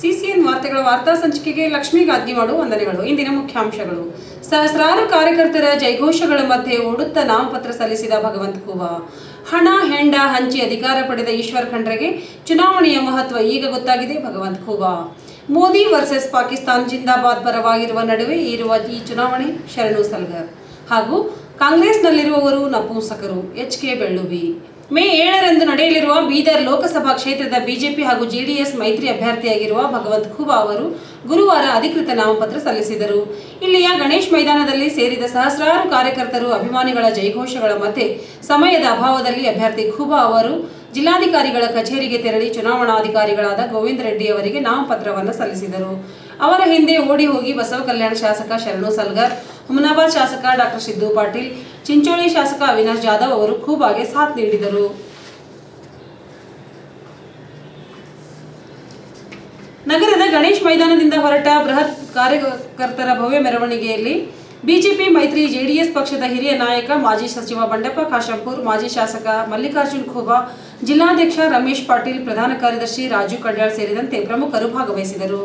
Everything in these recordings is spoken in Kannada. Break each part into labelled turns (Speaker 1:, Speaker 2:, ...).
Speaker 1: ಸಿಸಿಎನ್ ವಾರ್ತೆಗಳ ವಾರ್ತಾ ಸಂಚಿಕೆಗೆ ಲಕ್ಷ್ಮೀ ಗಾದ್ಗಿಮಾಡು ವಂದನೆಗಳು. ಇಂದಿನ ಮುಖ್ಯಾಂಶಗಳು. ಸಹಸ್ರಾರು ಕಾರ್ಯಕರ್ತರ ಜೈಘೋಷಗಳ ಮಧ್ಯೆ ಓಡುತ್ತ ನಾಮಪತ್ರ ಸಲ್ಲಿಸಿದ ಭಗವಂತ ಖೂಬಾ ಹಣ, ಹೆಂಡ, ಹಂಚಿ ಅಧಿಕಾರ ಪಡೆದ ಈಶ್ವರ್ ಖಂಡ್ರೆಗೆ ಚುನಾವಣೆಯ ಮಹತ್ವ ಈಗ ಗೊತ್ತಾಗಿದೆ ಭಗವಂತ ಖೂಬಾ ಮೋದಿ ವರ್ಸಸ್ ಪಾಕಿಸ್ತಾನ್ ಜಿಂದಾಬಾದ್ ಪರವಾಗಿರುವ ನಡುವೆ ಇರುವ ಈ ಚುನಾವಣೆ ಶರಣು ಸಲ್ಗರ್. ಹಾಗೂ ಕಾಂಗ್ರೆಸ್ನಲ್ಲಿರುವವರು ನಪುಂಸಕರು, ಎಚ್ ಕೆ ಬೆಳ್ಳುಬಿ. ಮೇ ಏಳರಂದು ನಡೆಯಲಿರುವ ಬೀದರ್ ಲೋಕಸಭಾ ಕ್ಷೇತ್ರದ ಬಿಜೆಪಿ ಹಾಗೂ ಜೆಡಿಎಸ್ ಮೈತ್ರಿ ಅಭ್ಯರ್ಥಿಯಾಗಿರುವ ಭಗವಂತ್ ಖೂಬಾ ಅವರು ಗುರುವಾರ ಅಧಿಕೃತ ನಾಮಪತ್ರ ಸಲ್ಲಿಸಿದರು. ಇಲ್ಲಿಯ ಗಣೇಶ್ ಮೈದಾನದಲ್ಲಿ ಸೇರಿದ ಸಹಸ್ರಾರು ಕಾರ್ಯಕರ್ತರು ಅಭಿಮಾನಿಗಳ ಜೈಘೋಷಗಳ ಮಧ್ಯೆ ಸಮಯದ ಅಭಾವದಲ್ಲಿ ಅಭ್ಯರ್ಥಿ ಖೂಬಾ ಅವರು ಜಿಲ್ಲಾಧಿಕಾರಿಗಳ ಕಚೇರಿಗೆ ತೆರಳಿ ಚುನಾವಣಾಧಿಕಾರಿಗಳಾದ ಗೋವಿಂದ ರೆಡ್ಡಿ ಅವರಿಗೆ ನಾಮಪತ್ರವನ್ನು ಸಲ್ಲಿಸಿದರು. ಅವರ ಹಿಂದೆ ಓಡಿ ಹೋಗಿ ಬಸವ ಕಲ್ಯಾಣ ಶಾಸಕ ಶರಣು ಸಲ್ಗರ್, ಹುಮನಾಬಾದ್ ಶಾಸಕ ಡಾಕ್ಟರ್ ಸಿದ್ದು ಪಾಟೀಲ್ ಚಿಂಚೋಳಿ ಶಾಸಕ ಅವಿನಾಶ್ ಜಾಧವ್ ಅವರು ಖೂಬಾಗೆ ಸಾಥ್ ನೀಡಿದರು. ನಗರದ ಗಣೇಶ್ ಮೈದಾನದಿಂದ ಹೊರಟ ಬೃಹತ್ ಕಾರ್ಯಕರ್ತರ ಭವ್ಯ ಮೆರವಣಿಗೆಯಲ್ಲಿ ಬಿಜೆಪಿ ಮೈತ್ರಿ ಜೆಡಿಎಸ್ ಪಕ್ಷದ ಹಿರಿಯ ನಾಯಕ ಮಾಜಿ ಸಚಿವ ಬಂಡೆಪ್ಪ ಕಾಶಂಪುರ್, ಮಾಜಿ ಶಾಸಕ ಮಲ್ಲಿಕಾರ್ಜುನ್ ಖೋಬಾ, ಜಿಲ್ಲಾಧ್ಯಕ್ಷ ರಮೇಶ್ ಪಾಟೀಲ್, ಪ್ರಧಾನ ಕಾರ್ಯದರ್ಶಿ ರಾಜು ಕಡ್ಯಾಳ್ ಸೇರಿದಂತೆ ಪ್ರಮುಖರು ಭಾಗವಹಿಸಿದರು.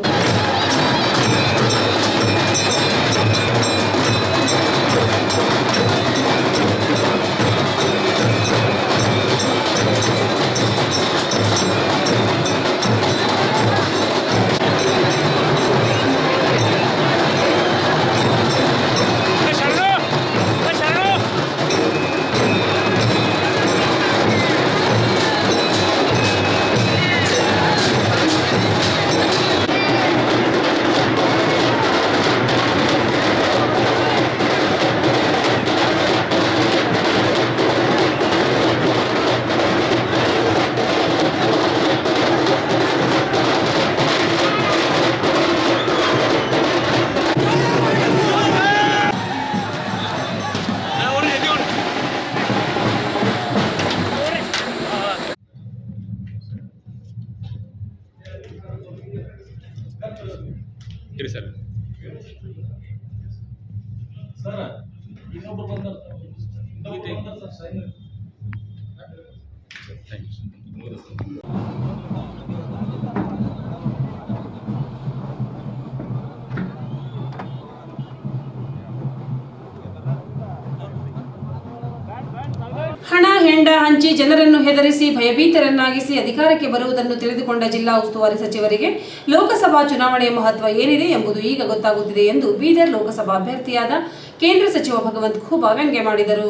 Speaker 2: Thanks.
Speaker 1: ಹಣ ಹೆಂಡ ಹಂಚಿ ಜನರನ್ನು ಹೆದರಿಸಿ ಭಯಭೀತರನ್ನಾಗಿಸಿ ಅಧಿಕಾರಕ್ಕೆ ಬರುವುದನ್ನು ತಿಳಿದುಕೊಂಡ ಜಿಲ್ಲಾ ಉಸ್ತುವಾರಿ ಸಚಿವರಿಗೆ ಲೋಕಸಭಾ ಚುನಾವಣೆಯ ಮಹತ್ವ ಏನಿದೆ ಎಂಬುದು ಈಗ ಗೊತ್ತಾಗುತ್ತಿದೆ ಎಂದು ಬೀದರ್ ಲೋಕಸಭಾ ಅಭ್ಯರ್ಥಿಯಾದ ಕೇಂದ್ರ ಸಚಿವ ಭಗವಂತ್ ಖೂಬಾ ವ್ಯಂಗ್ಯ ಮಾಡಿದರು.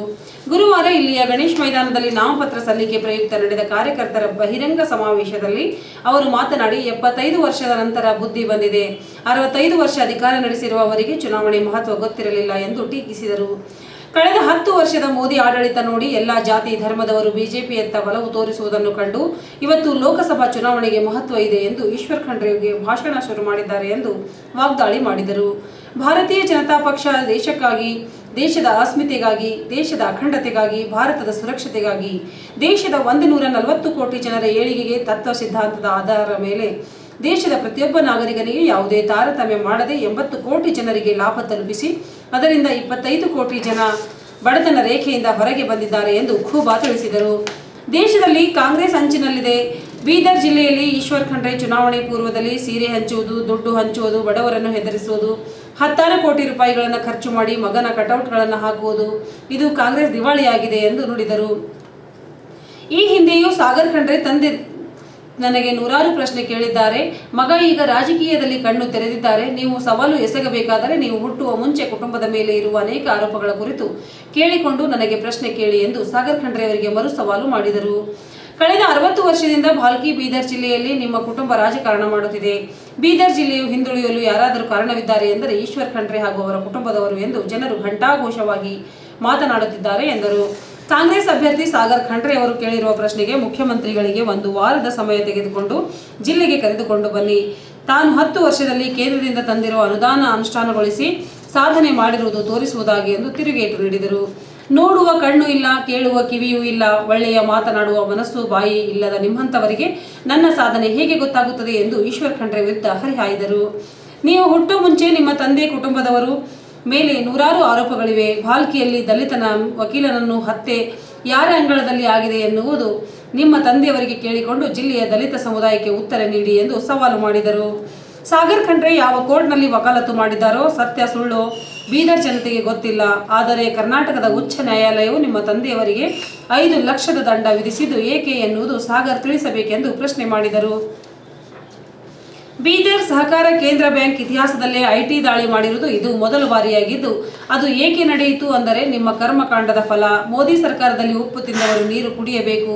Speaker 1: ಗುರುವಾರ ಇಲ್ಲಿಯ ಗಣೇಶ್ ಮೈದಾನದಲ್ಲಿ ನಾಮಪತ್ರ ಸಲ್ಲಿಕೆ ಪ್ರಯುಕ್ತ ನಡೆದ ಕಾರ್ಯಕರ್ತರ ಬಹಿರಂಗ ಸಮಾವೇಶದಲ್ಲಿ ಅವರು ಮಾತನಾಡಿ ಎಪ್ಪತ್ತೈದು ವರ್ಷದ ನಂತರ ಬುದ್ಧಿ ಬಂದಿದೆ. ಅರವತ್ತೈದು ವರ್ಷ ಅಧಿಕಾರ ನಡೆಸಿರುವ ಅವರಿಗೆ ಚುನಾವಣೆ ಮಹತ್ವ ಗೊತ್ತಿರಲಿಲ್ಲ ಎಂದು ಟೀಕಿಸಿದರು. ಕಳೆದ ಹತ್ತು ವರ್ಷದ ಮೋದಿ ಆಡಳಿತ ನೋಡಿ ಎಲ್ಲಾ ಜಾತಿ ಧರ್ಮದವರು ಬಿಜೆಪಿಯತ್ತ ಒಲವು ತೋರಿಸುವುದನ್ನು ಕಂಡು ಇವತ್ತು ಲೋಕಸಭಾ ಚುನಾವಣೆಗೆ ಮಹತ್ವ ಇದೆ ಎಂದು ಈಶ್ವರ್ ಖಂಡ್ರೆಗೆ ಭಾಷಣ ಶುರು ಮಾಡಿದ್ದಾರೆ ಎಂದು ವಾಗ್ದಾಳಿ ಮಾಡಿದರು. ಭಾರತೀಯ ಜನತಾ ಪಕ್ಷ ದೇಶಕ್ಕಾಗಿ, ದೇಶದ ಅಸ್ಮಿತೆಗಾಗಿ, ದೇಶದ ಅಖಂಡತೆಗಾಗಿ, ಭಾರತದ ಸುರಕ್ಷತೆಗಾಗಿ, ದೇಶದ ಒಂದು ನೂರ ನಲವತ್ತು ಕೋಟಿ ಜನರ ಏಳಿಗೆಗೆ ತತ್ವ ಸಿದ್ಧಾಂತದ ಆಧಾರದ ಮೇಲೆ ದೇಶದ ಪ್ರತಿಯೊಬ್ಬ ನಾಗರಿಕನಿಗೆ ಯಾವುದೇ ತಾರತಮ್ಯ ಮಾಡದೆ ಎಂಬತ್ತು ಕೋಟಿ ಜನರಿಗೆ ಲಾಭ ತಲುಪಿಸಿ, ಅದರಿಂದ ಇಪ್ಪತ್ತೈದು ಕೋಟಿ ಜನ ಬಡತನ ರೇಖೆಯಿಂದ ಹೊರಗೆ ಬಂದಿದ್ದಾರೆ ಎಂದು ಖೂಬಾ ತಿಳಿಸಿದರು. ದೇಶದಲ್ಲಿ ಕಾಂಗ್ರೆಸ್ ಅಂಚಿನಲ್ಲಿದೆ. ಬೀದರ್ ಜಿಲ್ಲೆಯಲ್ಲಿ ಈಶ್ವರ್ ಖಂಡ್ರೆ ಚುನಾವಣೆ ಪೂರ್ವದಲ್ಲಿ ಸೀರೆ ಹಂಚುವುದು, ದುಡ್ಡು ಹಂಚುವುದು, ಬಡವರನ್ನು ಹೆದರಿಸುವುದು, ಹತ್ತಾರು ಕೋಟಿ ರೂಪಾಯಿಗಳನ್ನು ಖರ್ಚು ಮಾಡಿ ಮಗನ ಕಟೌಟ್ಗಳನ್ನು ಹಾಕುವುದು, ಇದು ಕಾಂಗ್ರೆಸ್ ದಿವಾಳಿಯಾಗಿದೆ ಎಂದು ನುಡಿದರು. ಈ ಹಿಂದೆಯೂ ಸಾಗರ್ ಖಂಡ್ರೆ ತಂದೆ ನನಗೆ ನೂರಾರು ಪ್ರಶ್ನೆ ಕೇಳಿದ್ದಾರೆ. ಮಗ ಈಗ ರಾಜಕೀಯದಲ್ಲಿ ಕಣ್ಣು ತೆರೆದಿದ್ದಾರೆ. ನೀವು ಸವಾಲು ಎಸಗಬೇಕಾದರೆ ನೀವು ಹುಟ್ಟುವ ಮುಂಚೆ ಕುಟುಂಬದ ಮೇಲೆ ಇರುವ ಅನೇಕ ಆರೋಪಗಳ ಕುರಿತು ಕೇಳಿಕೊಂಡು ನನಗೆ ಪ್ರಶ್ನೆ ಕೇಳಿ ಎಂದು ಸಾಗರ್ ಖಂಡ್ರೆ ಅವರಿಗೆ ಮರು ಸವಾಲು ಮಾಡಿದರು. ಕಳೆದ ಅರವತ್ತು ವರ್ಷದಿಂದ ಭಾಲ್ಕಿ ಬೀದರ್ ಜಿಲ್ಲೆಯಲ್ಲಿ ನಿಮ್ಮ ಕುಟುಂಬ ರಾಜಕಾರಣ ಮಾಡುತ್ತಿದೆ. ಬೀದರ್ ಜಿಲ್ಲೆಯು ಹಿಂದುಳಿಯಲು ಯಾರಾದರೂ ಕಾರಣವಿದ್ದಾರೆ ಎಂದರೆ ಈಶ್ವರ್ ಖಂಡ್ರೆ ಹಾಗೂ ಅವರ ಕುಟುಂಬದವರು ಎಂದು ಜನರು ಘಂಟಾಘೋಷವಾಗಿ ಮಾತನಾಡುತ್ತಿದ್ದಾರೆ ಎಂದರು. ಕಾಂಗ್ರೆಸ್ ಅಭ್ಯರ್ಥಿ ಸಾಗರ್ ಖಂಡ್ರೆ ಅವರು ಕೇಳಿರುವ ಪ್ರಶ್ನೆಗೆ ಮುಖ್ಯಮಂತ್ರಿಗಳಿಗೆ ಒಂದು ವಾರದ ಸಮಯ ತೆಗೆದುಕೊಂಡು ಜಿಲ್ಲೆಗೆ ಕರೆದುಕೊಂಡು ಬನ್ನಿ. ತಾನು ಹತ್ತು ವರ್ಷದಲ್ಲಿ ಕೇಂದ್ರದಿಂದ ತಂದಿರುವ ಅನುದಾನ ಅನುಷ್ಠಾನಗೊಳಿಸಿ ಸಾಧನೆ ಮಾಡಿರುವುದು ತೋರಿಸುವುದಾಗಿ ಎಂದು ತಿರುಗೇಟು ನೀಡಿದರು. ನೋಡುವ ಕಣ್ಣು ಇಲ್ಲ, ಕೇಳುವ ಕಿವಿಯೂ ಇಲ್ಲ, ಒಳ್ಳೆಯ ಮಾತನಾಡುವ ಮನಸ್ಸು, ಬಾಯಿ ಇಲ್ಲದ ನಿಮ್ಮಂಥವರಿಗೆ ನನ್ನ ಸಾಧನೆ ಹೇಗೆ ಗೊತ್ತಾಗುತ್ತದೆ ಎಂದು ಈಶ್ವರ್ ಖಂಡ್ರೆ ವಿರುದ್ಧ ಹರಿಹಾಯ್ದರು. ನೀವು ಹುಟ್ಟು ಮುಂಚೆ ನಿಮ್ಮ ತಂದೆ ಕುಟುಂಬದವರು ಮೇಲೆ ನೂರಾರು ಆರೋಪಗಳಿವೆ. ಭಾಲ್ಕಿಯಲ್ಲಿ ದಲಿತನ ವಕೀಲನನ್ನು ಹತ್ಯೆ ಯಾರ ಅಂಗಳದಲ್ಲಿ ಆಗಿದೆ ಎನ್ನುವುದು ನಿಮ್ಮ ತಂದೆಯವರಿಗೆ ಕೇಳಿಕೊಂಡು ಜಿಲ್ಲೆಯ ದಲಿತ ಸಮುದಾಯಕ್ಕೆ ಉತ್ತರ ನೀಡಿ ಎಂದು ಸವಾಲು ಮಾಡಿದರು. ಸಾಗರ್ ಖಂಡ್ರೆ ಯಾವ ಕೋರ್ಟ್ನಲ್ಲಿ ವಕಾಲತ್ತು ಮಾಡಿದ್ದಾರೋ ಸತ್ಯ ಸುಳ್ಳು ಬೀದರ್ ಜನತೆಗೆ ಗೊತ್ತಿಲ್ಲ. ಆದರೆ ಕರ್ನಾಟಕದ ಉಚ್ಚ ನ್ಯಾಯಾಲಯವು ನಿಮ್ಮ ತಂದೆಯವರಿಗೆ ಐದು ಲಕ್ಷದ ದಂಡ ವಿಧಿಸಿದ್ದು ಏಕೆ ಎನ್ನುವುದು ಸಾಗರ್ ತಿಳಿಸಬೇಕೆಂದು ಪ್ರಶ್ನೆ ಮಾಡಿದರು. ಬೀದರ್ ಸಹಕಾರ ಕೇಂದ್ರ ಬ್ಯಾಂಕ್ ಇತಿಹಾಸದಲ್ಲೇ ಐಟಿ ದಾಳಿ ಮಾಡಿರುವುದು ಇದು ಮೊದಲ ಬಾರಿಯಾಗಿದ್ದು, ಅದು ಏಕೆ ನಡೆಯಿತು ಅಂದರೆ ನಿಮ್ಮ ಕರ್ಮಕಾಂಡದ ಫಲ. ಮೋದಿ ಸರ್ಕಾರದಲ್ಲಿ ಉಪ್ಪು ತಿಂದವರು ನೀರು ಕುಡಿಯಬೇಕು.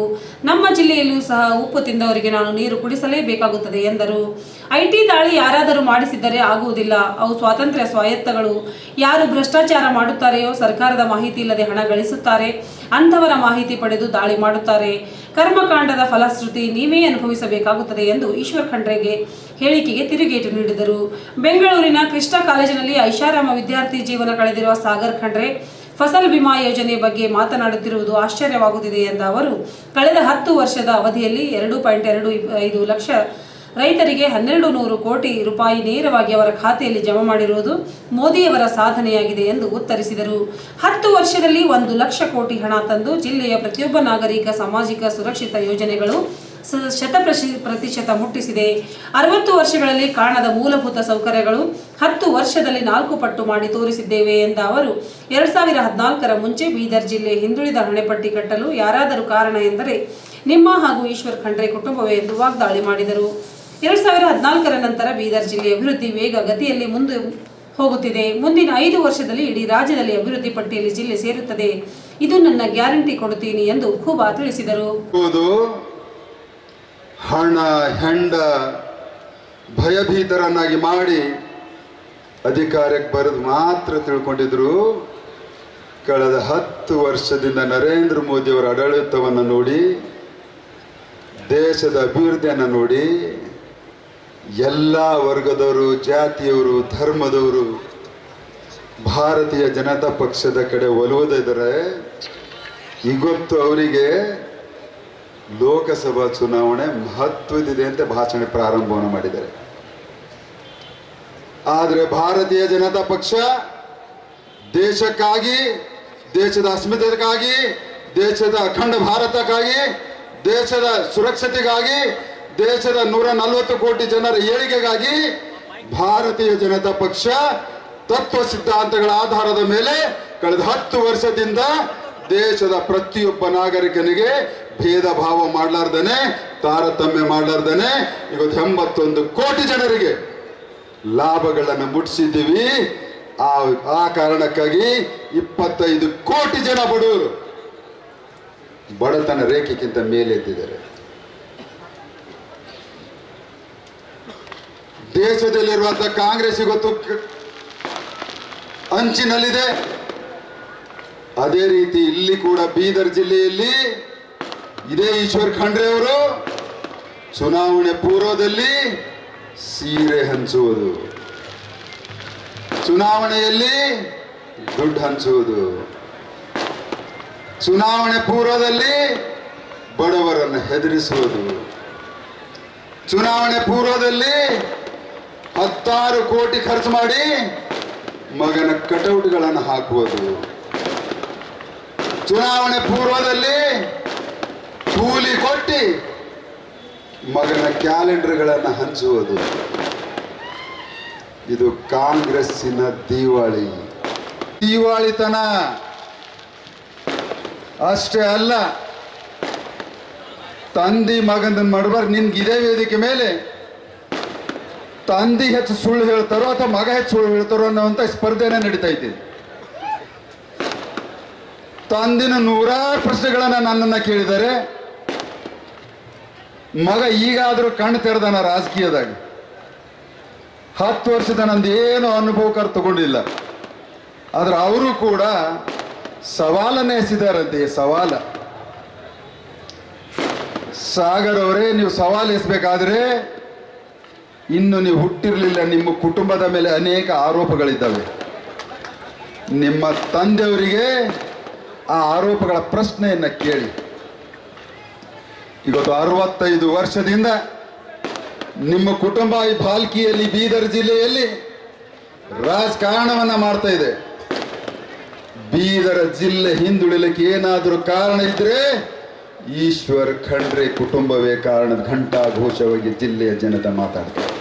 Speaker 1: ನಮ್ಮ ಜಿಲ್ಲೆಯಲ್ಲೂ ಸಹ ಉಪ್ಪು ತಿಂದವರಿಗೆ ನಾನು ನೀರು ಕುಡಿಸಲೇಬೇಕಾಗುತ್ತದೆ ಎಂದರು. ಐಟಿ ದಾಳಿ ಯಾರಾದರೂ ಮಾಡಿಸಿದ್ದರೆ ಆಗುವುದಿಲ್ಲ. ಅವು ಸ್ವಾತಂತ್ರ್ಯ ಸ್ವಾಯತ್ತಗಳು. ಯಾರು ಭ್ರಷ್ಟಾಚಾರ ಮಾಡುತ್ತಾರೆಯೋ ಸರ್ಕಾರದ ಮಾಹಿತಿ ಇಲ್ಲದೆ ಹಣ ಗಳಿಸುತ್ತಾರೆ. ಅಂಥವರ ಮಾಹಿತಿ ಪಡೆದು ದಾಳಿ ಮಾಡುತ್ತಾರೆ. ಕರ್ಮಕಾಂಡದ ಫಲಶ್ರುತಿ ನೀವೇ ಅನುಭವಿಸಬೇಕಾಗುತ್ತದೆ ಎಂದು ಈಶ್ವರ್ ಖಂಡ್ರೆಗೆ ಹೇಳಿಕೆಗೆ ತಿರುಗೇಟು ನೀಡಿದರು. ಬೆಂಗಳೂರಿನ ಕೃಷ್ಣ ಕಾಲೇಜಿನಲ್ಲಿ ಐಷಾರಾಮ ವಿದ್ಯಾರ್ಥಿ ಜೀವನ ಕಳೆದಿರುವ ಸಾಗರ್ ಖಂಡ್ರೆ ಫಸಲ್ ಬಿಮಾ ಯೋಜನೆ ಬಗ್ಗೆ ಮಾತನಾಡುತ್ತಿರುವುದು ಆಶ್ಚರ್ಯವಾಗುತ್ತಿದೆ ಎಂದ ಅವರು, ಕಳೆದ ಹತ್ತು ವರ್ಷದ ಅವಧಿಯಲ್ಲಿ ಎರಡು ಪಾಯಿಂಟ್ ಎರಡು ಐದು ಲಕ್ಷ ರೈತರಿಗೆ ಹನ್ನೆರಡು ನೂರು ಕೋಟಿ ರೂಪಾಯಿ ನೇರವಾಗಿ ಅವರ ಖಾತೆಯಲ್ಲಿ ಜಮಾ ಮಾಡಿರುವುದು ಮೋದಿಯವರ ಸಾಧನೆಯಾಗಿದೆ ಎಂದು ಉತ್ತರಿಸಿದರು. ಹತ್ತು ವರ್ಷದಲ್ಲಿ ಒಂದು ಲಕ್ಷ ಕೋಟಿ ಹಣ ತಂದು ಜಿಲ್ಲೆಯ ಪ್ರತಿಯೊಬ್ಬ ನಾಗರಿಕ ಸಾಮಾಜಿಕ ಸುರಕ್ಷಿತ ಯೋಜನೆಗಳು ಶತಪ್ರಶಿ ಪ್ರತಿಶತ ಮುಟ್ಟಿಸಿದೆ. ಅರವತ್ತು ವರ್ಷಗಳಲ್ಲಿ ಕಾಣದ ಮೂಲಭೂತ ಸೌಕರ್ಯಗಳು ಹತ್ತು ವರ್ಷದಲ್ಲಿ ನಾಲ್ಕು ಪಟ್ಟು ಮಾಡಿ ತೋರಿಸಿದ್ದೇವೆ ಎಂದ ಅವರು, ಎರಡ್ ಸಾವಿರ ಹದಿನಾಲ್ಕರ ಮುಂಚೆ ಬೀದರ್ ಜಿಲ್ಲೆ ಹಿಂದುಳಿದ ಹಣೆಪಟ್ಟಿ ಕಟ್ಟಲು ಯಾರಾದರೂ ಕಾರಣ ಎಂದರೆ ನಿಮ್ಮ ಹಾಗೂ ಈಶ್ವರ್ ಖಂಡ್ರೆ ಕುಟುಂಬವೇ ಎಂದು ವಾಗ್ದಾಳಿ ಮಾಡಿದರು. ಎರಡ್ ಸಾವಿರ ಹದಿನಾಲ್ಕರ ನಂತರ ಬೀದರ್ ಜಿಲ್ಲೆ ಅಭಿವೃದ್ಧಿ ವೇಗ ಗತಿಯಲ್ಲಿ ಮುಂದೆ ಹೋಗುತ್ತಿದೆ. ಮುಂದಿನ ಐದು ವರ್ಷದಲ್ಲಿ ಇಡೀ ರಾಜ್ಯದಲ್ಲಿ ಅಭಿವೃದ್ಧಿ ಪಟ್ಟಿಯಲ್ಲಿ ಜಿಲ್ಲೆ ಸೇರುತ್ತದೆ. ಇದು ನನ್ನ ಗ್ಯಾರಂಟಿ ಕೊಡುತ್ತೀನಿ ಎಂದು ಖೂಬಾ ತಿಳಿಸಿದರು.
Speaker 3: ಹಣ, ಹೆಂಡ ಭಯಭೀತರನ್ನಾಗಿ ಮಾಡಿ ಅಧಿಕಾರಕ್ಕೆ ಬರೆದು ಮಾತ್ರ ತಿಳ್ಕೊಂಡಿದ್ರು. ಕಳೆದ ಹತ್ತು ವರ್ಷದಿಂದ ನರೇಂದ್ರ ಮೋದಿಯವರ ಆಡಳಿತವನ್ನು ನೋಡಿ, ದೇಶದ ಅಭಿವೃದ್ಧಿಯನ್ನು ನೋಡಿ ಎಲ್ಲ ವರ್ಗದವರು, ಜಾತಿಯವರು, ಧರ್ಮದವರು, ಭಾರತೀಯ ಜನತಾ ಪಕ್ಷದ ಕಡೆ ಒಲುವುದಿದ್ದಾರೆ ಇವತ್ತು ಅವರಿಗೆ ಲೋಕಸಭಾ ಚುನಾವಣೆ ಮಹತ್ವದಿದೆ ಅಂತ ಭಾಷಣ ಪ್ರಾರಂಭವನ್ನು ಮಾಡಿದ್ದಾರೆ. ಆದರೆ ಭಾರತೀಯ ಜನತಾ ಪಕ್ಷ ದೇಶಕ್ಕಾಗಿ, ದೇಶದ ಅಸ್ಮಿತೆಗಾಗಿ, ದೇಶದ ಅಖಂಡ ಭಾರತಕ್ಕಾಗಿ, ದೇಶದ ಸುರಕ್ಷತೆಗಾಗಿ ದೇಶದ ನೂರ ನಲವತ್ತು ಕೋಟಿ ಜನರ ಏಳಿಗೆಗಾಗಿ ಭಾರತೀಯ ಜನತಾ ಪಕ್ಷ ತತ್ವ ಸಿದ್ಧಾಂತಗಳ ಆಧಾರದ ಮೇಲೆ ಕಳೆದ ಹತ್ತು ವರ್ಷದಿಂದ ದೇಶದ ಪ್ರತಿಯೊಬ್ಬ ನಾಗರಿಕನಿಗೆ ಭೇದ ಭಾವ ಮಾಡಲಾರ್ದನೆ, ತಾರತಮ್ಯ ಮಾಡಲಾರ್ದನೆ, ಇವತ್ತು ಎಂಬತ್ತೊಂದು ಕೋಟಿ ಜನರಿಗೆ ಲಾಭಗಳನ್ನು ಮುಟ್ಟಿಸಿದ್ದೀವಿ ಆ ಆ ಕಾರಣಕ್ಕಾಗಿ ಇಪ್ಪತ್ತೈದು ಕೋಟಿ ಜನ ಬಡವರು ಬಡತನ ರೇಖೆಗಿಂತ ಮೇಲೆದ್ದಿದ್ದಾರೆ. ದೇಶದಲ್ಲಿರುವಂತಹ ಕಾಂಗ್ರೆಸ್ ಇವತ್ತು ಅಂಚಿನಲ್ಲಿದೆ. ಅದೇ ರೀತಿ ಇಲ್ಲಿ ಕೂಡ ಬೀದರ್ ಜಿಲ್ಲೆಯಲ್ಲಿ ಇದೇ ಈಶ್ವರ್ ಖಂಡ್ರೆ ಅವರು ಚುನಾವಣೆ ಪೂರ್ವದಲ್ಲಿ ಸೀರೆ ಹಂಚುವುದು. ಚುನಾವಣೆಯಲ್ಲಿ ದುಡ್ಡು ಹಂಚುವುದು. ಚುನಾವಣೆ ಪೂರ್ವದಲ್ಲಿ ಬಡವರನ್ನು ಹೆದರಿಸುವುದು. ಚುನಾವಣೆ ಪೂರ್ವದಲ್ಲಿ ಹತ್ತಾರು ಕೋಟಿ ಖರ್ಚು ಮಾಡಿ ಮಗನ ಕಟೌಟ್ಗಳನ್ನು ಹಾಕುವುದು. ಚುನಾವಣೆ ಪೂರ್ವದಲ್ಲಿ ಕೂಲಿ ಕೊಟ್ಟಿ ಮಗನ ಕ್ಯಾಲೆಂಡರ್ಗಳನ್ನು ಹಂಚುವುದು. ಇದು ಕಾಂಗ್ರೆಸ್ಸಿನ ದಿವಾಳಿ. ದಿವಾಳಿತನ ಅಷ್ಟೇ ಅಲ್ಲ, ತಂದಿ ಮಗನ ಮಾಡಬಾರ್ದು. ನಿನ್ಗೆ ಇದೇ ವೇದಿಕೆ ಮೇಲೆ ತಂದಿ ಹೆಚ್ಚು ಸುಳ್ಳು ಹೇಳ್ತಾರೋ ಅಥವಾ ಮಗ ಹೆಚ್ಚು ಸುಳ್ಳು ಹೇಳ್ತಾರೋ ಅನ್ನೋವಂಥ ಸ್ಪರ್ಧೆನೇ ನಡೀತಾ ಇದೆ. ತಂದಿನ ನೂರಾರು ಪ್ರಶ್ನೆಗಳನ್ನ ನನ್ನನ್ನ ಕೇಳಿದ್ದಾರೆ. ಮಗ ಈಗಾದರೂ ಕಣ್ಣು ತೆರೆದಾನ ರಾಜಕೀಯದಾಗ. ಹತ್ತು ವರ್ಷದ ನಂದು ಏನು ಅನುಭವಕರ್ ತಗೊಂಡಿಲ್ಲ. ಆದ್ರೆ ಅವರು ಕೂಡ ಸವಾಲನ್ನ ಎಸಿದಾರಂತೆ ಸವಾಲ. ಸಾಗರ್ ಅವರೇ, ನೀವು ಸವಾಲು ಎಸಬೇಕಾದ್ರೆ ಇನ್ನು ನೀವು ಹುಟ್ಟಿರಲಿಲ್ಲ, ನಿಮ್ಮ ಕುಟುಂಬದ ಮೇಲೆ ಅನೇಕ ಆರೋಪಗಳಿದ್ದಾವೆ. ನಿಮ್ಮ ತಂದೆಯವರಿಗೆ ಆ ಆರೋಪಗಳ ಪ್ರಶ್ನೆಯನ್ನು ಕೇಳಿ. ಇವತ್ತು ಅರವತ್ತೈದು ವರ್ಷದಿಂದ ನಿಮ್ಮ ಕುಟುಂಬ ಈ ಭಾಲ್ಕಿಯಲ್ಲಿ ಬೀದರ್ ಜಿಲ್ಲೆಯಲ್ಲಿ ರಾಜಕಾರಣವನ್ನ ಮಾಡ್ತಾ ಇದೆ. ಬೀದರ ಜಿಲ್ಲೆ ಹಿಂದುಳಿಲಿಕ್ಕೆ ಏನಾದರೂ ಕಾರಣ ಇದ್ರೆ ಈಶ್ವರ್ ಖಂಡ್ರೆ ಕುಟುಂಬವೇ ಕಾರಣದ ಘಂಟಾ ಘೋಷವಾಗಿ ಜಿಲ್ಲೆಯ ಜನತೆ ಮಾತಾಡ್ತಾರೆ.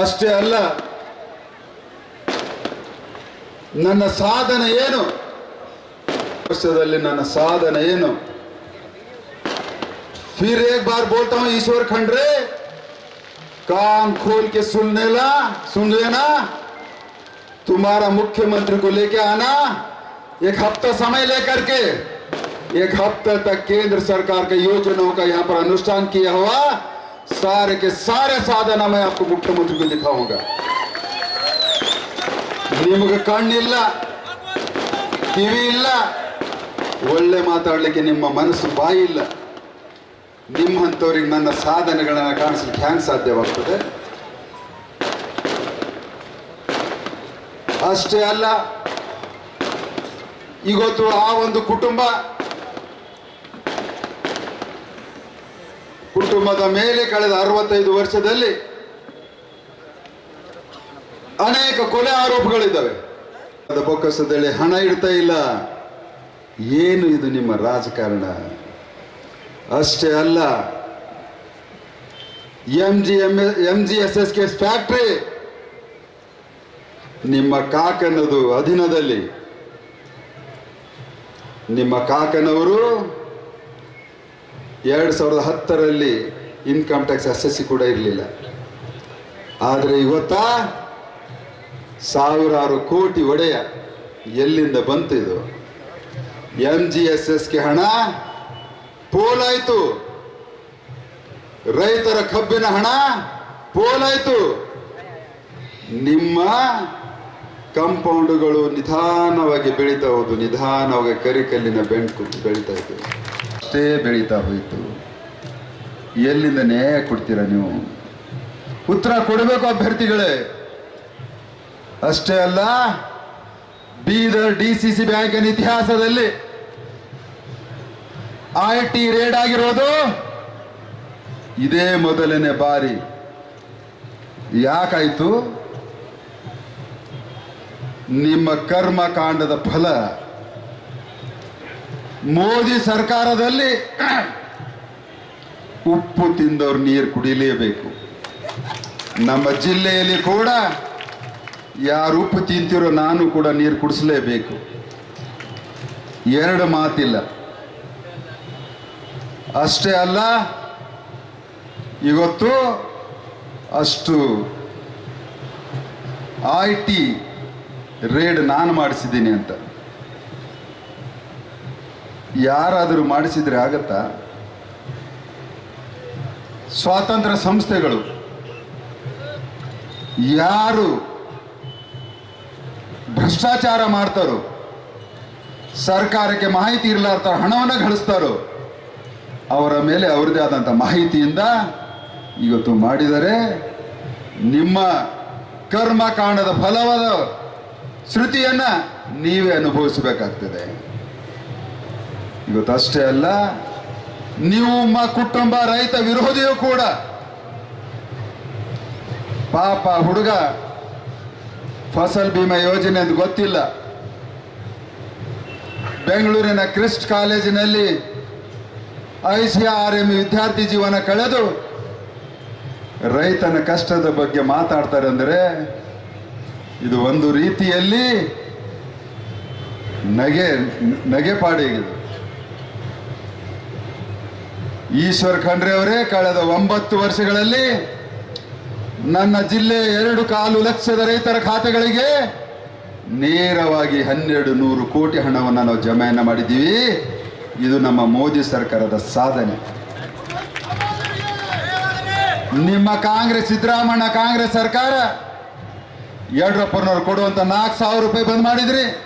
Speaker 3: ಅಷ್ಟೇ ಅಲ್ಲ ನನ್ನ ಸಾಧನೆ ಏನು ವರ್ಷದಲ್ಲಿ ನನ್ನ ಸಾಧನೆ ಏನು फिर एक बार बोलता हूं ईश्वर खंडरे कान खोल के सुनने ला सुन लेना तुम्हारा मुख्यमंत्री को लेके आना एक हफ्ता समय लेकर के एक हफ्ते तक केंद्र सरकार के योजनाओं का यहाँ पर अनुष्ठान किया हुआ सारे के सारे साधन मैं आपको मुख्यमंत्री को दिखाऊंगा ನಿಮಗೆ ಕಣ್ಣಿಲ್ಲ ಕಿವಿ ಇಲ್ಲ ಒಳ್ಳೆ ಮಾತಾಡ್ಲಿಕ್ಕೆ ನಿಮ್ಮ ಮನಸ್ಸು ಬಾಯಿ ಇಲ್ಲ ನಿಮ್ಮಂಥವ್ರಿಗೆ ನನ್ನ ಸಾಧನೆಗಳನ್ನ ಕಾಣಿಸ್ಲಿಕ್ಕೆ ಹ್ಯಾಂಗ್ ಸಾಧ್ಯವಾಗ್ತದೆ ಅಷ್ಟೇ ಅಲ್ಲ ಇವತ್ತು ಆ ಒಂದು ಕುಟುಂಬ ಕುಟುಂಬದ ಮೇಲೆ ಕಳೆದ ಅರವತ್ತೈದು ವರ್ಷದಲ್ಲಿ ಅನೇಕ ಕೊಲೆ ಆರೋಪಗಳಿದ್ದಾವೆ. ಅದ ಬೊಕ್ಕಸದಲ್ಲಿ ಹಣ ಇಡ್ತಾ ಇಲ್ಲ. ಏನು ಇದು ನಿಮ್ಮ ರಾಜಕಾರಣ? ಅಷ್ಟೇ ಅಲ್ಲ. M G M M G S S K factory ನಿಮ್ಮ ಕಾಕನದು ಅಧೀನದಲ್ಲಿ. ನಿಮ್ಮ ಕಾಕನವರು ಎರಡು ಸಾವಿರದ ಹತ್ತರಲ್ಲಿ income tax S S C ಕೂಡ ಇರಲಿಲ್ಲ. ಆದರೆ ಇವತ್ತ ಸಾವಿರಾರು ಕೋಟಿ ಒಡೆಯ ಎಲ್ಲಿಂದ ಬಂತು ಇದು? ಎಂ ಜಿ ಎಸ್ ಎಸ್ಗೆ ಹಣ ಪೋಲಾಯ್ತು. ರೈತರ ಕಬ್ಬಿನ ಹಣ ಪೋಲಾಯ್ತು. ನಿಮ್ಮ ಕಂಪೌಂಡುಗಳು ನಿಧಾನವಾಗಿ ಬೆಳೀತಾ ಹೋದು, ನಿಧಾನವಾಗಿ ಕರಿಕಲ್ಲಿನ ಬೆಂಕು ಬೆಳೀತಾ ಇತ್ತು ಅಷ್ಟೇ ಬೆಳೀತಾ ಹೋಯಿತು. ಎಲ್ಲಿಂದ ನ್ಯಾಯ ಕೊಡ್ತೀರಾ ನೀವು? ಉತ್ತರ ಕೊಡಬೇಕು ಅಭ್ಯರ್ಥಿಗಳೇ. ಅಷ್ಟೇ ಅಲ್ಲ, ಬೀದರ್ ಡಿ ಸಿ ಸಿ ಬ್ಯಾಂಕಿನ ಇತಿಹಾಸದಲ್ಲಿ ಐ ಟಿ ರೇಡ್ ಆಗಿರೋದು ಇದೇ ಮೊದಲನೇ ಬಾರಿ. ಯಾಕಾಯ್ತು? ನಿಮ್ಮ ಕರ್ಮಕಾಂಡದ ಫಲ ಮೋದಿ ಸರ್ಕಾರದಲ್ಲಿ ಉಪ್ಪು ತಿಂದವ್ರು ನೀರು ಕುಡಿಲೇಬೇಕು. ನಮ್ಮ ಜಿಲ್ಲೆಯಲ್ಲಿ ಕೂಡ ಯಾರು ಉಪ್ಪು ತಿಂತಿರೋ ನಾನು ಕೂಡ ನೀರು ಕುಡಿಸಲೇಬೇಕು. ಎರಡು ಮಾತಿಲ್ಲ. ಅಷ್ಟೇ ಅಲ್ಲ, ಇವತ್ತು ಅಷ್ಟು ಐ ಟಿ ರೇಡ್ ನಾನು ಮಾಡಿಸಿದ್ದೀನಿ ಅಂತ. ಯಾರಾದರೂ ಮಾಡಿಸಿದ್ರೆ ಆಗತ್ತಾ? ಸ್ವಾತಂತ್ರ್ಯ ಸಂಸ್ಥೆಗಳು. ಯಾರು ಭ್ರಷ್ಟಾಚಾರ ಮಾಡ್ತಾರೋ, ಸರ್ಕಾರಕ್ಕೆ ಮಾಹಿತಿ ಇರಲಾರ್ದ ಹಣವನ್ನು ಗಳಿಸ್ತಾರೋ, ಅವರ ಮೇಲೆ ಅವರದೇ ಆದಂಥ ಮಾಹಿತಿಯಿಂದ ಇವತ್ತು ಮಾಡಿದರೆ ನಿಮ್ಮ ಕರ್ಮಕಾಂಡದ ಫಲವಾದ ಶ್ರುತಿಯನ್ನು ನೀವೇ ಅನುಭವಿಸಬೇಕಾಗ್ತದೆ. ಇವತ್ತು ಅಷ್ಟೇ ಅಲ್ಲ, ನೀವು ನಿಮ್ಮ ಕುಟುಂಬ ರೈತ ವಿರೋಧಿಯೂ ಕೂಡ. ಪಾಪ ಹುಡುಗ, ಫಸಲ್ ಬಿಮಾ ಯೋಜನೆ ಅಂತ ಗೊತ್ತಿಲ್ಲ. ಬೆಂಗಳೂರಿನ ಕ್ರಿಸ್ಟ್ ಕಾಲೇಜಿನಲ್ಲಿ ಐ ಸಿ ಆರ್ ಎಂ ವಿದ್ಯಾರ್ಥಿ ಜೀವನ ಕಳೆದು ರೈತನ ಕಷ್ಟದ ಬಗ್ಗೆ ಮಾತಾಡ್ತಾರೆ ಅಂದರೆ, ಇದು ಒಂದು ರೀತಿಯಲ್ಲಿ ನಗೆ ನಗೆಪಾಡಿಗಿದೆ ಈಶ್ವರ್ ಖಂಡ್ರೆ ಅವರೇ, ಕಳೆದ ಒಂಬತ್ತು ವರ್ಷಗಳಲ್ಲಿ ನನ್ನ ಜಿಲ್ಲೆ ಎರಡು ಕಾಲು ಲಕ್ಷದ ರೈತರ ಖಾತೆಗಳಿಗೆ ನೇರವಾಗಿ ಹನ್ನೆರಡು ನೂರು ಕೋಟಿ ಹಣವನ್ನು ನಾವು ಜಮಾಯನ ಮಾಡಿದ್ದೀವಿ. ಇದು ನಮ್ಮ ಮೋದಿ ಸರ್ಕಾರದ ಸಾಧನೆ. ನಿಮ್ಮ ಕಾಂಗ್ರೆಸ್ ಸಿದ್ದರಾಮಣ್ಣ ಕಾಂಗ್ರೆಸ್ ಸರ್ಕಾರ ಯಡಿಯೂರಪ್ಪನವ್ರು ಕೊಡುವಂತ ನಾಲ್ಕು ಸಾವಿರ ರೂಪಾಯಿ ಬಂದ್ ಮಾಡಿದ್ರಿ.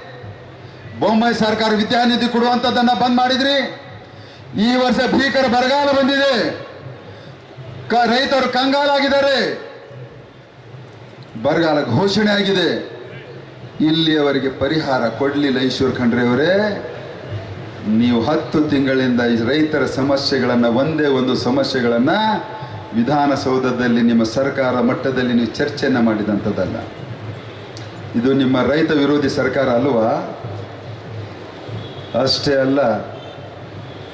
Speaker 3: ಬೊಂಬೈ ಸರ್ಕಾರ ವಿದ್ಯಾನಿಧಿ ಕೊಡುವಂತದನ್ನ ಬಂದ್ ಮಾಡಿದ್ರಿ. ಈ ವರ್ಷ ಭೀಕರ ಬರಗಾಲ ಬಂದಿದೆ. ರೈತರು ಕಂಗಾಲಾಗಿದ್ದಾರೆ. ಬರಗಾಲ ಘೋಷಣೆ ಆಗಿದೆ. ಇಲ್ಲಿಯವರಿಗೆ ಪರಿಹಾರ ಕೊಡಲಿಲ್ಲ ಈಶ್ವರ್ ಖಂಡ್ರೆ ಅವರೇ. ನೀವು ಹತ್ತು ತಿಂಗಳಿಂದ ಈ ರೈತರ ಸಮಸ್ಯೆಗಳನ್ನು ಒಂದೇ ಒಂದು ಸಮಸ್ಯೆಗಳನ್ನು ವಿಧಾನಸೌಧದಲ್ಲಿ ನಿಮ್ಮ ಸರ್ಕಾರ ಮಟ್ಟದಲ್ಲಿ ನೀವು ಚರ್ಚೆಯನ್ನು ಮಾಡಿದಂಥದ್ದಲ್ಲ. ಇದು ನಿಮ್ಮ ರೈತ ವಿರೋಧಿ ಸರ್ಕಾರ ಅಲ್ವಾ? ಅಷ್ಟೇ ಅಲ್ಲ.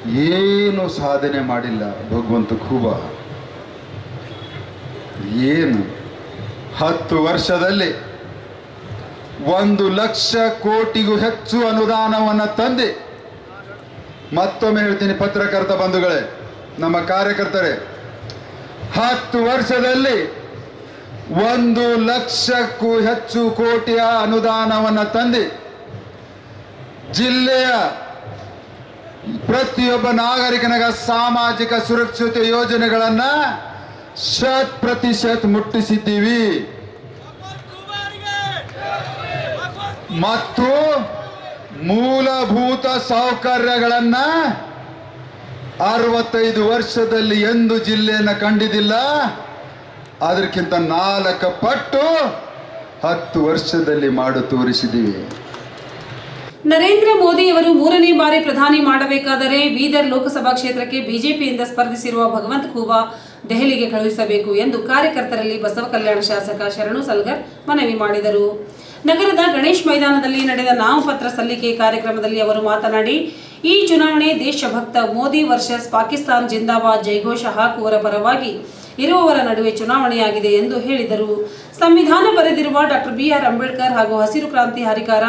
Speaker 3: ಏನು ಸಾಧನೆ ಮಾಡಿಲ್ಲ ಭಗವಂತ ಖೂಬ. ಏನು? ಹತ್ತು ವರ್ಷದಲ್ಲಿ ಒಂದು ಲಕ್ಷ ಕೋಟಿಗೂ ಹೆಚ್ಚು ಅನುದಾನವನ್ನು ತಂದು. ಮತ್ತೊಮ್ಮೆ ಹೇಳ್ತೀನಿ ಪತ್ರಕರ್ತ ಬಂಧುಗಳೇ, ನಮ್ಮ ಕಾರ್ಯಕರ್ತರೆ, ಹತ್ತು ವರ್ಷದಲ್ಲಿ ಒಂದು ಲಕ್ಷಕ್ಕೂ ಹೆಚ್ಚು ಕೋಟಿಯ ಅನುದಾನವನ್ನು ತಂದು. ಜಿಲ್ಲೆಯ ಪ್ರತಿಯೊಬ್ಬ ನಾಗರಿಕನಿಗ ಸಾಮಾಜಿಕ ಸುರಕ್ಷತೆ ಯೋಜನೆಗಳನ್ನ ಶತ್ ಪ್ರತಿಶತ್ ಮುಟ್ಟಿಸಿದ್ದೀವಿ. ಮತ್ತು ಮೂಲಭೂತ ಸೌಕರ್ಯಗಳನ್ನ ಅರವತ್ತೈದು ವರ್ಷದಲ್ಲಿ ಎಂದು ಜಿಲ್ಲೆಯನ್ನು ಕಂಡಿದ್ದಿಲ್ಲ. ಅದಕ್ಕಿಂತ ನಾಲ್ಕು ಪಟ್ಟು ಹತ್ತು ವರ್ಷದಲ್ಲಿ ಮಾಡು ತೋರಿಸಿದ್ದೀವಿ.
Speaker 1: ನರೇಂದ್ರ ಮೋದಿ ಅವರು ಮೂರನೇ ಬಾರಿ ಪ್ರಧಾನಿ ಮಾಡಬೇಕಾದರೆ ಬೀದರ್ ಲೋಕಸಭಾ ಕ್ಷೇತ್ರಕ್ಕೆ ಬಿಜೆಪಿಯಿಂದ ಸ್ಪರ್ಧಿಸಿರುವ ಭಗವಂತ ಖೂಬಾ ದೆಹಲಿಗೆ ಕಳುಹಿಸಬೇಕು ಎಂದು ಕಾರ್ಯಕರ್ತರಲ್ಲಿ ಬಸವ ಕಲ್ಯಾಣ ಶಾಸಕ ಶರಣು ಸಲ್ಗರ್ ಮನವಿ ಮಾಡಿದರು. ನಗರದ ಗಣೇಶ್ ಮೈದಾನದಲ್ಲಿ ನಡೆದ ನಾಮಪತ್ರ ಸಲ್ಲಿಕೆ ಕಾರ್ಯಕ್ರಮದಲ್ಲಿ ಅವರು ಮಾತನಾಡಿ, ಈ ಚುನಾವಣೆ ದೇಶಭಕ್ತ ಮೋದಿ ವರ್ಸಸ್ ಪಾಕಿಸ್ತಾನ್ ಜಿಂದಾಬಾದ್ ಜೈಘೋಷ ಹಾಕುವರ ಪರವಾಗಿ ಇರುವವರ ನಡುವೆ ಚುನಾವಣೆಯಾಗಿದೆ ಎಂದು ಹೇಳಿದರು. ಸಂವಿಧಾನ ಬರೆದಿರುವ ಡಾಕ್ಟರ್ ಬಿಆರ್ ಅಂಬೇಡ್ಕರ್ ಹಾಗೂ ಹಸಿರು ಕ್ರಾಂತಿ ಹರಿಕಾರ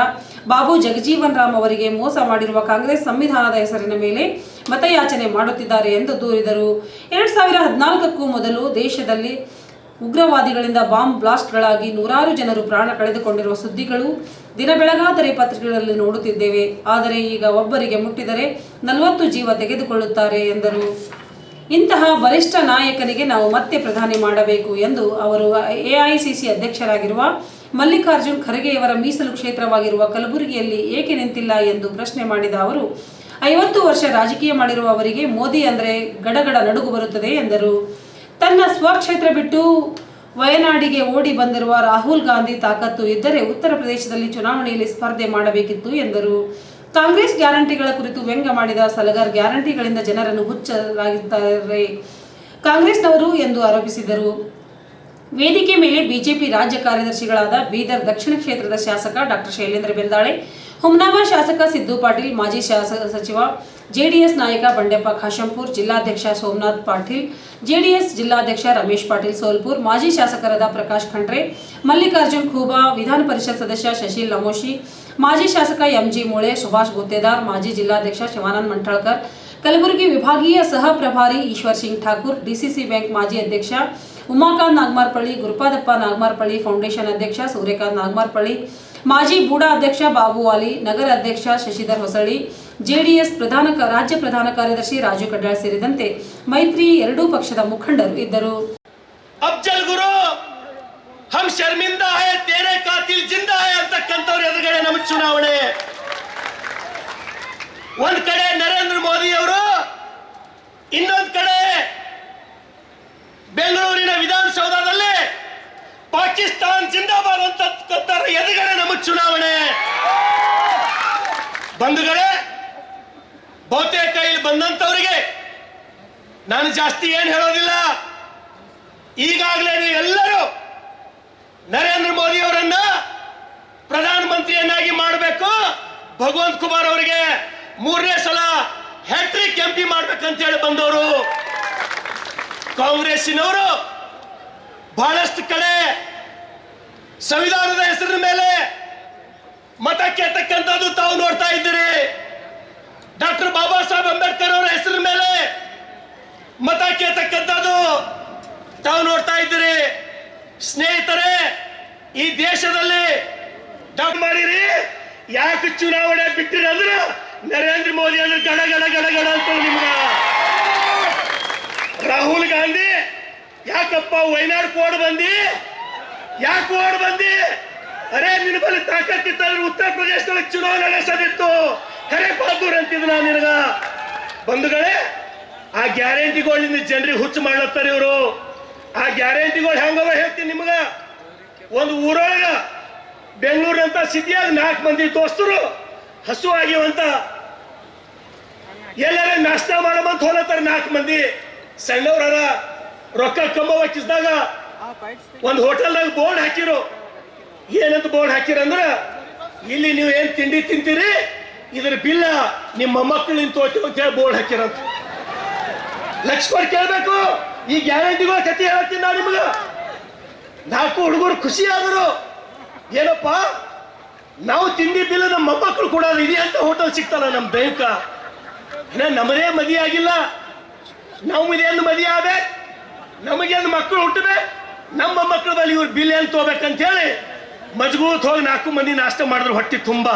Speaker 1: ಬಾಬು ಜಗಜೀವನ್ ರಾಮ್ ಅವರಿಗೆ ಮೋಸ ಮಾಡಿರುವ ಕಾಂಗ್ರೆಸ್ ಸಂವಿಧಾನದ ಹೆಸರಿನ ಮೇಲೆ ಮತಯಾಚನೆ ಮಾಡುತ್ತಿದ್ದಾರೆ ಎಂದು ದೂರಿದರು. ಎರಡ್ ಸಾವಿರ ಹದಿನಾಲ್ಕಕ್ಕೂ ಮೊದಲು ದೇಶದಲ್ಲಿ ಉಗ್ರವಾದಿಗಳಿಂದ ಬಾಂಬ್ ಬ್ಲಾಸ್ಟ್ಗಳಾಗಿ ನೂರಾರು ಜನರು ಪ್ರಾಣ ಕಳೆದುಕೊಂಡಿರುವ ಸುದ್ದಿಗಳು ದಿನ ಬೆಳಗಾದರೆ ಪತ್ರಿಕೆಗಳಲ್ಲಿ ನೋಡುತ್ತಿದ್ದೇವೆ. ಆದರೆ ಈಗ ಒಬ್ಬರಿಗೆ ಮುಟ್ಟಿದರೆ ನಲವತ್ತು ಜೀವ ತೆಗೆದುಕೊಳ್ಳುತ್ತಾರೆ ಎಂದರು. ಇಂತಹ ವರಿಷ್ಠ ನಾಯಕನಿಗೆ ನಾವು ಮತ್ತೆ ಪ್ರಧಾನಿ ಮಾಡಬೇಕು ಎಂದು ಅವರು ಎಐಸಿಸಿ ಅಧ್ಯಕ್ಷರಾಗಿರುವ ಮಲ್ಲಿಕಾರ್ಜುನ್ ಖರ್ಗೆಯವರ ಮೀಸಲು ಕ್ಷೇತ್ರವಾಗಿರುವ ಕಲಬುರಗಿಯಲ್ಲಿ ಏಕೆ ನಿಂತಿಲ್ಲ ಎಂದು ಪ್ರಶ್ನೆ ಮಾಡಿದ ಅವರು, ಐವತ್ತು ವರ್ಷ ರಾಜಕೀಯ ಮಾಡಿರುವ ಅವರಿಗೆ ಮೋದಿ ಅಂದರೆ ಗಡಗಡ ನಡುಗು ಬರುತ್ತದೆ ಎಂದರು. ತನ್ನ ಸ್ವಕ್ಷೇತ್ರ ಬಿಟ್ಟು ವಯನಾಡಿಗೆ ಓಡಿ ಬಂದಿರುವ ರಾಹುಲ್ ಗಾಂಧಿ ತಾಕತ್ತು ಇದ್ದರೆ ಉತ್ತರ ಪ್ರದೇಶದಲ್ಲಿ ಚುನಾವಣೆಯಲ್ಲಿ ಸ್ಪರ್ಧೆ ಮಾಡಬೇಕಿತ್ತು ಎಂದರು. ಕಾಂಗ್ರೆಸ್ ಗ್ಯಾರಂಟಿಗಳ ಕುರಿತು ವ್ಯಂಗ್ಯ ಮಾಡಿದ ಸಲಗರ್ ಗ್ಯಾರಂಟಿಗಳಿಂದ ಜನರನ್ನು ಹುಚ್ಚರಾಗಿದ್ದಾರೆ ಕಾಂಗ್ರೆಸ್ನವರು ಎಂದು ಆರೋಪಿಸಿದರು. ವೇದಿಕೆ ಮೇಲೆ ಬಿಜೆಪಿ ರಾಜ್ಯ ಕಾರ್ಯದರ್ಶಿಗಳಾದ ಬೀದರ್ ದಕ್ಷಿಣ ಕ್ಷೇತ್ರದ ಶಾಸಕ ಡಾಕ್ಟರ್ ಶೈಲೇಂದ್ರ ಬೆಲ್ದಾಳೆ ಹುಮ್ನಾಬಾದ್ ಶಾಸಕ ಸಿದ್ದು ಪಾಟೀಲ್, ಮಾಜಿ ಶಾಸಕ ಸಚಿವ ಜೆಡಿಎಸ್ ನಾಯಕ ಬಂಡೆಪ್ಪ ಖಾಶಂಪುರ್, ಜಿಲ್ಲಾಧ್ಯಕ್ಷ ಸೋಮನಾಥ್ ಪಾಟೀಲ್, ಜೆಡಿಎಸ್ ಜಿಲ್ಲಾಧ್ಯಕ್ಷ ರಮೇಶ್ ಪಾಟೀಲ್ ಸೋಲ್ಪುರ್, ಮಾಜಿ ಶಾಸಕರಾದ ಪ್ರಕಾಶ್ ಖಂಡ್ರೆ, ಮಲ್ಲಿಕಾರ್ಜುನ್ ಖೂಬಾ, ವಿಧಾನ ಪರಿಷತ್ ಸದಸ್ಯ ಶಶೀಲ್ ಲಮೋಶಿ ಮಾಜಿ ಶಾಸಕ ಎಂಜಿ ಮೂಳೆ, ಸುಭಾಷ್ ಗುತ್ತೇದಾರ್, ಮಾಜಿ ಜಿಲ್ಲಾಧ್ಯಕ್ಷ ಶಿವಾನಂದ್ ಮಂಠಾಳ್ಕರ್, ಕಲಬುರಗಿ ವಿಭಾಗೀಯ ಸಹ ಪ್ರಭಾರಿ ಈಶ್ವರ್ ಸಿಂಗ್ ಠಾಕೂರ್, ಡಿಸಿಸಿ ಬ್ಯಾಂಕ್ ಮಾಜಿ ಅಧ್ಯಕ್ಷ ಉಮಾಕಾಂತ್ ನಾಗಮಾರ್ಪಳ್ಳಿ, ಗುರುಪಾದಪ್ಪ ನಾಗಮಾರ್ಪಳ್ಳಿ, ಫೌಂಡೇಶನ್ ಅಧ್ಯಕ್ಷ ಸೂರ್ಯಕಾಂತ್ ನಾಗಮಾರ್ಪಳ್ಳಿ, ಮಾಜಿ ಬೂಡಾ ಅಧ್ಯಕ್ಷ ಬಾಬು ವಾಲಿ, ನಗರ ಅಧ್ಯಕ್ಷ ಶಶಿಧರ್ ಹೊಸಳ್ಳಿ, ಜೆಡಿಎಸ್ ಪ್ರಧಾನ ರಾಜ್ಯ ಪ್ರಧಾನ ಕಾರ್ಯದರ್ಶಿ ರಾಜು ಕಡ್ಡಾಳ್ ಸೇರಿದಂತೆ ಮೈತ್ರಿ ಎರಡೂ ಪಕ್ಷದ ಮುಖಂಡರು ಇದ್ದರು.
Speaker 4: ಹಮ್ ಶರ್ಮಿಂದ ಹೈ, ತೇರೆ ಕಾತಿಲ್ ಜಿಂದ ಹೈ ಅಂತಕ್ಕಂಥವ್ರ ಎದುರುಗಡೆ ನಮ್ಮ ಚುನಾವಣೆ. ಒಂದ್ ಕಡೆ ನರೇಂದ್ರ ಮೋದಿ ಅವರು, ಇನ್ನೊಂದ್ ಕಡೆ ಬೆಂಗಳೂರಿನ ವಿಧಾನಸೌಧದಲ್ಲಿ ಪಾಕಿಸ್ತಾನ್ ಜಿಂದಾಬಾದ್ ಅಂತ ಅಂತಕ್ಕಂಥವ್ರ ಎದುರುಗಡೆ ನಮ್ಮ ಚುನಾವಣೆ. ಬಂಧುಗಳೇ, ಬಹುತೇಕ ಇಲ್ಲಿ ಬಂದಂತವರಿಗೆ ನಾನು ಜಾಸ್ತಿ ಏನ್ ಹೇಳೋದಿಲ್ಲ. ಈಗಾಗಲೇ ನೀವೆಲ್ಲರೂ ನರೇಂದ್ರ ಮೋದಿ ಅವರನ್ನ ಪ್ರಧಾನಮಂತ್ರಿಯನ್ನಾಗಿ ಮಾಡಬೇಕು. ಭಗವಂತ್ ಕುಮಾರ್ ಅವರಿಗೆ ಮೂರನೇ ಸಲ ಹ್ಯಾಟ್ರಿಕ್ ಎಂ ಪಿ ಮಾಡ್ಬೇಕಂತ ಹೇಳಿ ಬಂದವರು. ಕಾಂಗ್ರೆಸ್ಸಿನವರು ಬಹಳಷ್ಟು ಕಡೆ ಸಂವಿಧಾನದ ಹೆಸರಿನ ಮೇಲೆ ಮತ ಕೇಳ್ತಕ್ಕಂಥದ್ದು ತಾವು ನೋಡ್ತಾ ಇದ್ದೀರಿ. ಡಾಕ್ಟರ್ ಬಾಬಾ ಸಾಹೇಬ್ ಅಂಬೇಡ್ಕರ್ ಅವರ ಹೆಸರಿನ ಮೇಲೆ ಮತ ಕೇಳ್ತಕ್ಕಂಥದ್ದು ತಾವು ನೋಡ್ತಾ ಇದ್ದೀರಿ. ಸ್ನೇಹಿತರೆ, ಈ ದೇಶದಲ್ಲಿ ಡಬ್ ಮಾಡಿರಿ, ಯಾಕೆ ಚುನಾವಣೆ ಬಿಟ್ಟಿರಿ ಅಂದ್ರೆ ನರೇಂದ್ರ ಮೋದಿ ಅಂದ್ರೆ ಗಡ ಗಡ ಗಡ ಗಡ ಅಂತ ನಿಮ್ಗ. ರಾಹುಲ್ ಗಾಂಧಿ ಯಾಕಪ್ಪ ವೈನಾಡ್ ಕೋಡ್ ಬಂದಿ? ಯಾಕೆ ಓಡ್ ಬಂದಿ, ಅರೇ, ನಿನ್ನ ಬಳಿ ತಾಕತ್ತಿತ್ತಂದ್ರೆ ಉತ್ತರ ಪ್ರದೇಶದೊಳಗೆ ಚುನಾವಣೆ ನಡೆಸೋದಿತ್ತು. ಕರೆ ಬಹದ್ದೂರ್ ಅಂತಿದ್ ನಾನು ನಿನಗ. ಬಂಧುಗಳೇ, ಆ ಗ್ಯಾರಂಟಿಗಳಿಂದ ಜನರಿಗೆ ಹುಚ್ಚು ಮಾಡ್ಲತ್ತಾರೆ ಇವರು. ಆ ಗ್ಯಾರಂಟಿಗಳು ಹೆಂಗವ ಹೇಳ್ತೀನಿ ನಿಮಗ? ಒಂದು ಊರೊಳಗ ಬೆಂಗಳೂರಂತ ಸಿಟಿಯಾಗ ನಾಲ್ಕು ಮಂದಿ ದೋಸ್ತರು ಹಸು ಆಗ್ಯವಂತ ಎಲ್ಲರ ನಾಷ್ಟ ಮಾಡಮಂತ ಹೋಲತ್ತಾರ ನಾಲ್ಕು ಮಂದಿ. ಸಣ್ಣವ್ರ ರೊಕ್ಕ ಕಂಬ ಒಂದು ಹೋಟೆಲ್ದಾಗ ಬೋರ್ಡ್ ಹಾಕಿರು. ಏನಂತ ಬೋರ್ಡ್ ಹಾಕಿರಂದ್ರ, ಇಲ್ಲಿ ನೀವು ಏನ್ ತಿಂಡಿ ತಿಂತೀರಿ? ಇದರ ಬಿಲ್ಲ ನಿಮ್ಮ ಮೊಮ್ಮಕ್ಕಳಿಂದ ತೋಟಿ ಅಂತ ಹೇಳಿ ಬೋರ್ಡ್ ಹಾಕಿರಂತ. ಲಕ್ಷ್ಮಣ್ ಕೇಳ್ಬೇಕು, ಈ ಗ್ಯಾರಂಟಿಗಳ ಕತೆ ಹೇಳ್ತೀನಿ ನಾ ನಿಮ್ಗೆ. ನಾಲ್ಕು ಹುಡುಗರು ಖುಷಿ ಆದರು ಏನಪ್ಪ? ನಾವು ತಿಂಡಿ ಬಿಲ್ಲ ನಮ್ಮ ಮೊಮ್ಮಕ್ಕಳು ಕೂಡ ಇದೆ ಅಂತ ಹೋಟೆಲ್ ಸಿಗ್ತಲ್ಲ ನಮ್ಮ ಬ್ಯಾಂಕ ನಮ್ಮದೇ ಮದುವೆ ಆಗಿಲ್ಲ. ನಾವು ಇದೇನು ಮದುವೆ ಆದ? ನಮಗೇನು ಮಕ್ಕಳು ಹುಟ್ಟಬೇಕು ನಮ್ಮ ಮಕ್ಕಳ ಬಳಿ ಇವ್ರು ಬಿಲ್ ಏನು ತಗೋಬೇಕಂತ ಹೇಳಿ ಮಜ್ಗೂತ್ ಹೋಗಿ ನಾಲ್ಕು ಮಂದಿ ನಾಷ್ಟ ಮಾಡಿದ್ರು ಹೊಟ್ಟೆ ತುಂಬ.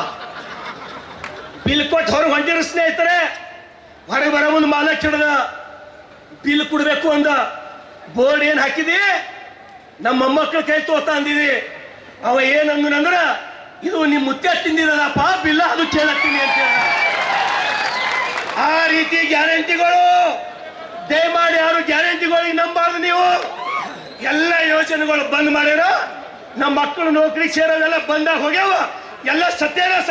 Speaker 4: ಬಿಲ್ ಕೊಟ್ಟು ಹೊರಗೆ ಹೊಂದಿರೋ ಸ್ನೇಹಿತರೆ, ಹೊರಗೆ ಬರೋ ಒಂದು ಮಾಲ ಹಿಡ್ದ ಬಿಲ್ ಕೊಡ್ಬೇಕು ಅಂದ. ಬೋರ್ಡ್ ಏನು ಹಾಕಿದಿ? ನಮ್ಮ ಮೊಮ್ಮಕ್ಕಳ ಕೈ ತೋತ ಅಂದಿದಿ. ಅವ ಏನಂದ್ರ ಇದು ನಿಮ್ಮ ಮುತ್ತೆ ತಿಂದಿರಲ್ಲಪ್ಪ ಬಿಲ್ಲ ಅದು ಕೇಳತ್ತೀನಿ ಅಂತ ಹೇಳ ಆ ರೀತಿ ಗ್ಯಾರಂಟಿಗಳು. ದಯಮಾಡಿ ಯಾರು ಗ್ಯಾರಂಟಿಗಳಿಗೆ ನಂಬಾರ್ದು ನೀವು. ಎಲ್ಲ ಯೋಜನೆಗಳು ಬಂದ್ ಮಾಡ್ಯಾರ. ನಮ್ಮ ಮಕ್ಕಳು ನೌಕರಿ ಸೇರೋದೆಲ್ಲ ಬಂದಾಗ ಹೋಗ್ಯಾವ. ಎಲ್ಲ ಸತ್ಯಾನಾಶ